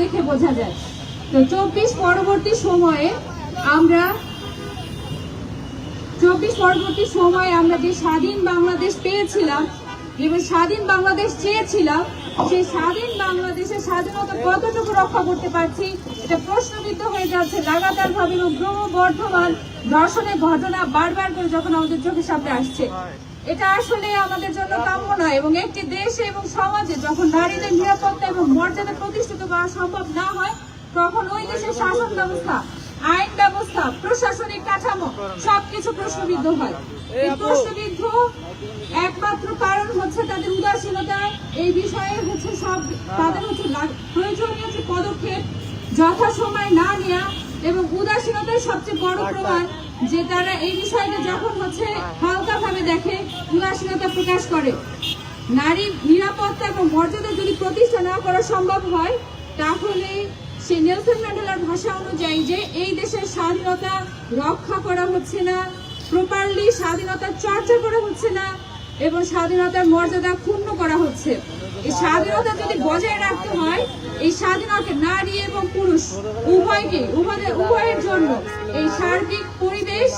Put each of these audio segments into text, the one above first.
দেখে বোঝা যায়। তো চব্বিশ পরবর্তী সময়ে আমরা, চব্বিশ পরবর্তী সময়ে আমরা যে স্বাধীন বাংলাদেশ পেয়েছিলাম, এবং স্বাধীন বাংলাদেশ চেয়েছিলাম, সেই স্বাধীন বাংলাদেশের স্বাধীনতা কতটুকু রক্ষা করতে পারছি, এটা প্রশ্নবিদ্ধ হয়ে যাচ্ছে লাগাতার ভাবে এবং ক্রমবর্ধমান ধর্ষণের ঘটনা বারবার করে যখন আমাদের চোখের সামনে আসছে। এটা আসলে আমাদের জন্য কাম্য নয়, এবং একটি দেশে এবং সমাজে যখন নারীদের নিরাপত্তা এবং মর্যাদা করা সম্ভব না হয়, তখন ওই দেশের শাসন ব্যবস্থা, আইন ব্যবস্থা, প্রশাসনিক কাঠামো, সবকিছু প্রশ্নবিদ্ধ হয়। এই প্রশ্নবিদ্ধ একমাত্র কারণ হচ্ছে তাদের উদাসীনতা এই বিষয়ে হচ্ছে সব তাদের হচ্ছে প্রয়োজনীয় যে পদক্ষেপ যথাসময় না নেওয়া এবং উদাসীনতার সবচেয়ে বড় প্রমাণ যে তারা এই বিষয়টা যখন হচ্ছে হালকা ভাবে দেখে, উদাসীনতা প্রকাশ করে। নারীর নিরাপত্তা এবং মর্যাদা যদি প্রতিষ্ঠা না করা সম্ভব হয় তাহলে সে নেলসন ম্যান্ডেলার ভাষা অনুযায়ী যে এই দেশের স্বাধীনতা রক্ষা করা হচ্ছে না প্রপারলি স্বাধীনতার চর্চা করা হচ্ছে না, এবং স্বাধীনতার মর্যাদা ক্ষুণ্ণ করা হচ্ছে। এই স্বাধীনতা যদি বজায় রাখতে হয়, এই স্বাধীনতা নারী এবং পুরুষ উভয়কে, উভয়ের জন্য এই সার্বিক পরিবেশ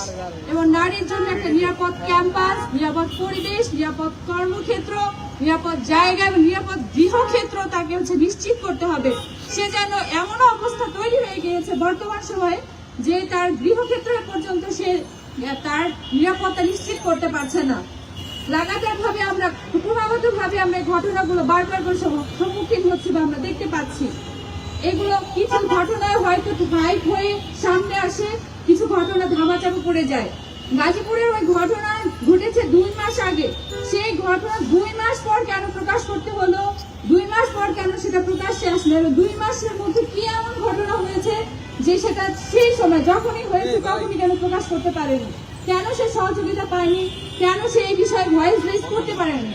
এবং নারীর জন্য একটা নিরাপদ ক্যাম্পাস, নিরাপদ পরিবেশ, নিরাপদ কর্মক্ষেত্র, নিরাপদ জায়গা এবং নিরাপদ গৃহক্ষেত্র তাকে হচ্ছে নিশ্চিত করতে হবে। সে যেন এমন অবস্থা তৈরি হয়ে গিয়েছে বর্তমান সময়ে যে তার গৃহক্ষেত্র পর্যন্ত সে তার নিরাপত্তা নিশ্চিত করতে পারছে না। লাগাতার ভাবে আমরা ক্রমাগত ভাবে আমরা ঘটনাগুলো বারবার করে সম্মুখীন হচ্ছি বা আমরা দেখতে পাচ্ছি। এগুলো কিছু ঘটনায় হয়তো হাইপ হয়ে সামনে আসে। ঘটনা ধামাচাপা পড়ে যায়। গাজীপুরের ওই ঘটনা ঘটেছে দুই মাস আগে। সেই ঘটনা দুই মাস পর কেন প্রকাশ করতে হলো? দুই মাস পর কেন সেটা প্রকাশ্যে আসলো? দুই মাসের মধ্যে কি এমন ঘটনা হয়েছে যে সেটা সেই সময় যখনই হয়েছে তখনই কেন প্রকাশ করতে পারেনি? কেন সে সহযোগিতা পায়নি? কেন সে এই বিষয়ে ভয়েস রেজ করতে পারেনি?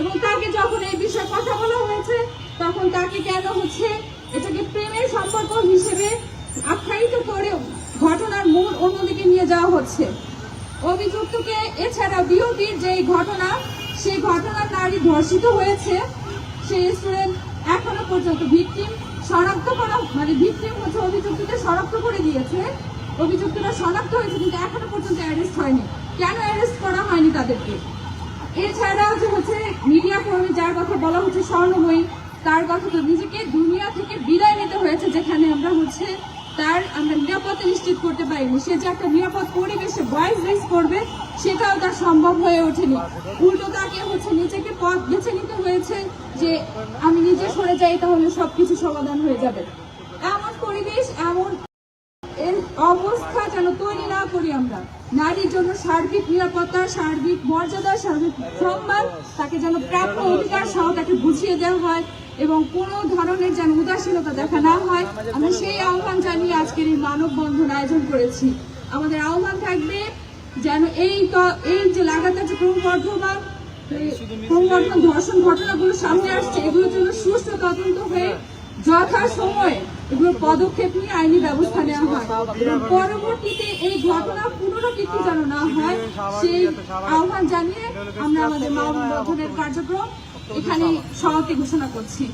এবং তাকে যখন এই বিষয়ে কথা বলা হয়েছে, তখন তাকে কেন হচ্ছে? এটাকে প্রেমের সম্পর্ক হিসেবে আখ্যায়িত করে ঘটনার মূল অন্যদিকে নিয়ে যাওয়া হচ্ছে। অভিযুক্তকে এছাড়া বিওপির যে ঘটনা, সেই ঘটনার নারী ধর্ষিত হয়েছে। সেই স্টুডেন্ট এখনও পর্যন্ত ভিকটিম, শনাক্ত করা মানে ভিকটিম হচ্ছে অভিযুক্তকে শনাক্ত করে দিয়েছে। অভিযুক্তরা শনাক্ত হয়েছে, কিন্তু এখনও পর্যন্ত অ্যারেস্ট হয়নি। কেন অ্যারেস্ট করা হয়নি তাদেরকে? এছাড়া যে হচ্ছে মিডিয়া কর্মী, যার কথা বলা হচ্ছে স্বর্ণময়ী, তার কথা তো নিজেকে দুনিয়া থেকে বিদায় নিতে হয়েছে, যেখানে আমরা হচ্ছে তার আমরা নিরাপত্তা নিশ্চিত করতে পারিনি। সে যে একটা নিরাপদ পরিবেশে ভয়েস রেস করবে, সেটাও তার সম্ভব হয়ে ওঠেনি। উল্টো তাকে হচ্ছে নিজেকে পথ বেছে নিতে হয়েছে যে আমি নিজে সরে যাই, তাহলে সবকিছু সমাধান হয়ে যাবে। এমন পরিবেশ, এমন অবস্থা যেন তৈরি না করি আমরা। নারীর জন্য সার্বিক নিরাপত্তা, সার্বিক মর্যাদা, সার্বিক সম্মান, তাকে যেন প্রাপ্য অধিকার সহ তাকে বুঝিয়ে দেওয়া হয়। এবং কোনো ধরনের যেন উদাসীনতা দেখা না হয়, আমরা সেই আহ্বান জানিয়ে আজকের এই মানববন্ধন আয়োজন করেছি। আমাদের আহ্বান থাকবে যেন এই এই যে লাগাতার যে ক্রমবর্ধমান ক্রমবর্ধমান ধর্ষণ ঘটনাগুলো সামনে আসছে, এগুলোর জন্য সুষ্ঠু তদন্ত হয়ে যথা সময়ে এগুলো পদক্ষেপ নিয়ে আইনি ব্যবস্থা নেওয়া হয়। এবং পরবর্তীতে এই ঘটনা পুনরাবৃত্তি যেন না হয়, সেই আহ্বান জানিয়ে আমরা আমাদের মানববন্ধনের কার্যক্রম এখানে সমাপ্তি ঘোষণা করছি।